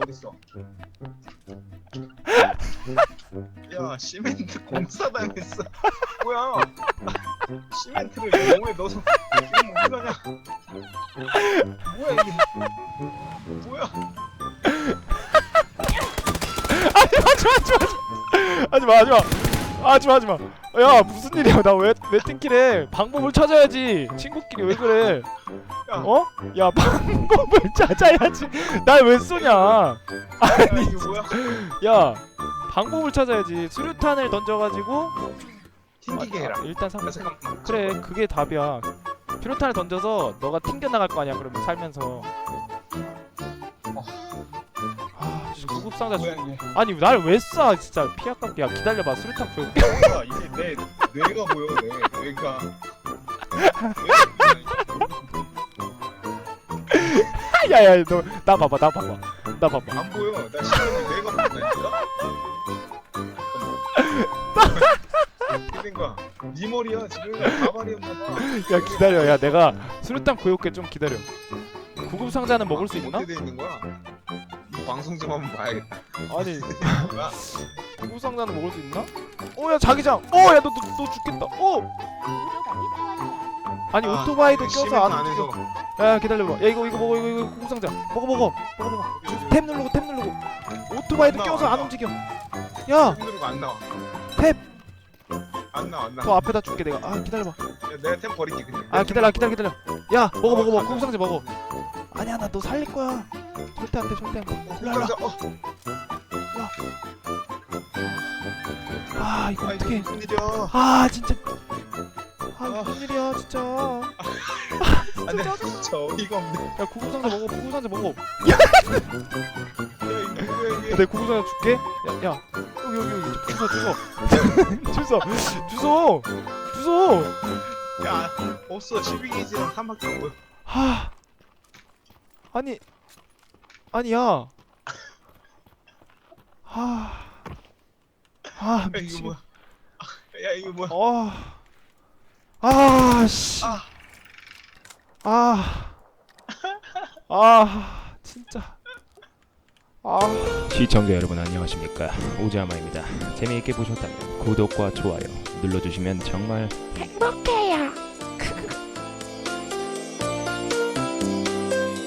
어딨어? 야 시멘트 공사당했어. 뭐야? 시멘트를 용에 넣어서 지금 어떡하냐? 뭐야 이게? 뭐야? 하지마 하지마 하지마 하지마 야 무슨 일이야 나 왜왜 띵키래 방법을 찾아야지 친구끼리 왜 그래 야, 어? 야 방법을 찾아야지. 날 왜 쏘냐? 야 이게 뭐야? 야 방법을 찾아야지. 수류탄을 던져가지고. 튕기게 해라. 아, 일단 상 야, 잠깐만. 그래 그게 답이야. 수류탄을 던져서 너가 튕겨 나갈 거 아니야 그러면 살면서. 아 진짜 구급상자 뭐야 주... 이게? 아니 날 왜 쏴? 진짜 피 아깝게 야 기다려봐. 수류탄 구해올게 뭐야 이게 내 뇌가 보여 뇌 뇌가. 야야 너나 봐봐 나 봐봐 나 봐봐 안 보여. 나 시간이 뇌가 보인다니까. 어딘 거야? 네 머리야 지금 가발이었나 봐. 야 기다려 야 내가 수류탄 구해올게 좀 기다려 구급 상자는 먹을 수 있나? 어떻게 돼 있는 거야? 이 방송 좀 한번 봐야겠다. 아니 뭐야? 구급 상자는 먹을 수 있나? 어야 자기장 어야 너너 죽겠다 어 아니 아, 오토바이도 껴서 시멘트 안 안에서 움직여 야 기다려봐. 야 이거 이거 먹어 이거 이거 구급상자. 먹어 먹어. 먹어 먹어. 탭 누르고 탭 누르고. 오토바이도 안 나와, 껴서 안 안 나와. 움직여. 야! 더 힘들고 안 나와. 탭! 안 나와 안 나와. 앞에다 줄게 내가. 아 기다려봐. 야, 내가 템 버릴게 그냥. 아 기다려 기다려 기다려. 야 먹어 먹어 먹어. 구급상자 먹어. 아니야 나 너 살릴 거야. 절대 안돼 절대 안돼. 일로 와, 일로 어, 와. 아 이거 아 일이야? 아 진짜 아 아. 무슨 일이야 진짜 아, 내가 진짜 어이가 없네. 야 구급상자 먹어 구급상자 먹어 야 이거 뭐야 야, 이게? 내 구급상자 줄게 야 야 여기 여기 여기 주소 주소 주소 주소 주소 야 없어 12게이지랑 3박스 뭐야? 하 아니 아니야 하 아, 야 이거 미친. 뭐야? 야 이거 뭐야? 어. 아, 씨. 아. 아. 아, 진짜. 아. 시청자 여러분 안녕하십니까 오자마입니다 재미있게 보셨다면 구독과 좋아요 눌러주시면 정말 행복해